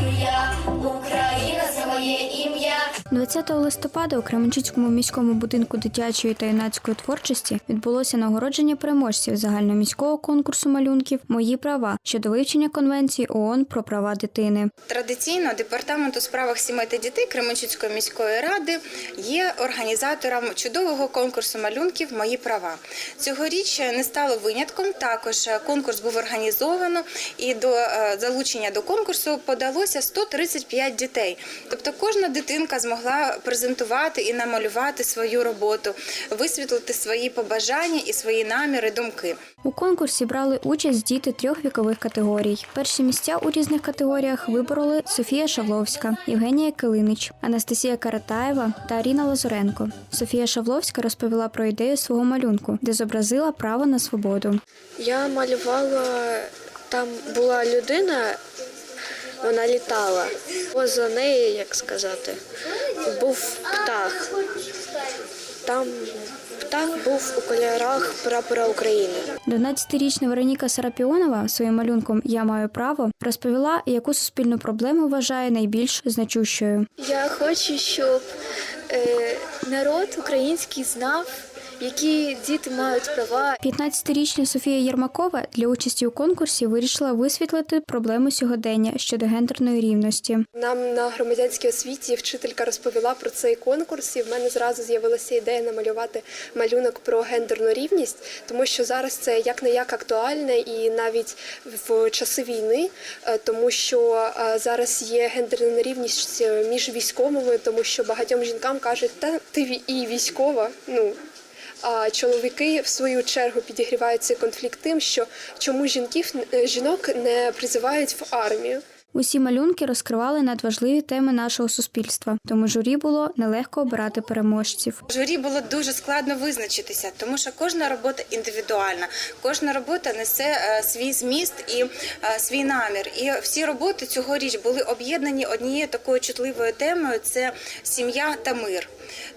Nigeria. 20 листопада у Кременчуцькому міському будинку дитячої та юнацької творчості відбулося нагородження переможців загальноміського конкурсу малюнків Мої права щодо вивчення конвенції ООН про права дитини. Традиційно департамент у справах сімей та дітей Кременчуцької міської ради є організатором чудового конкурсу малюнків Мої права. Цьогоріч не стало винятком. Також конкурс був організовано, і до е, залучення до конкурсу подалося 135 дітей. Тобто кожна дитинка змогла презентувати і намалювати свою роботу, висвітлити свої побажання і свої наміри, думки. У конкурсі брали участь діти трьох вікових категорій. Перші місця у різних категоріях вибороли Софія Шавловська, Євгенія Килинич, Анастасія Каратаєва та Аріна Лазуренко. Софія Шавловська розповіла про ідею свого малюнку, де зобразила право на свободу. Я малювала, там була людина, вона літала. Поза неї, як сказати, був птах. Там птах був у кольорах прапора України. 12-річна Вероніка Сарапіонова своїм малюнком Я маю право розповіла, яку суспільну проблему вважає найбільш значущою. Я хочу, щоб е, народ український знав, які діти мають права. 15-річна Софія Єрмакова для участі у конкурсі вирішила висвітлити проблему сьогодення щодо гендерної рівності. Нам на громадянській освіті вчителька розповіла про цей конкурс, і в мене зразу з'явилася ідея намалювати малюнок про гендерну рівність, тому що зараз це як не як актуальне і навіть в часи війни, е, тому що е, зараз є гендерна нерівність е, між військовими, тому що багатьом жінкам кажуть, та ти і військова. Ну а чоловіки в свою чергу підігрівають цей конфлікт тим, що чому жінків е, жінок не призивають в армію. Усі малюнки розкривали надважливі теми нашого суспільства, тому журі було нелегко обирати переможців. Журі було дуже складно визначитися, тому що кожна робота індивідуальна, кожна робота несе е, свій зміст і е, свій намір. І всі роботи цьогоріч були об'єднані однією такою чутливою темою це сім'я та мир.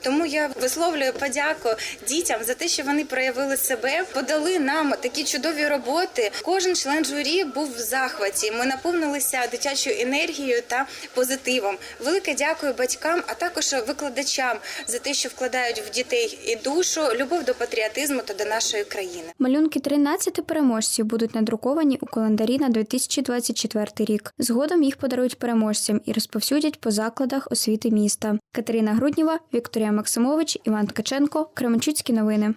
Тому я висловлюю подяку дітям за те, що вони проявили себе, подали нам такі чудові роботи. Кожен член журі був в захваті. Ми наповнилися дитячою енергією та позитивом. Велике дякую батькам, а також викладачам за те, що вкладають в дітей і душу, любов до патріотизму та до нашої країни. Малюнки 13 переможців будуть надруковані у календарі на 2024 рік. Згодом їх подарують переможцям і розповсюдять по закладах освіти міста. Катерина Грудніва, Вікторія Максимович, Іван Ткаченко, Кременчуцькі новини.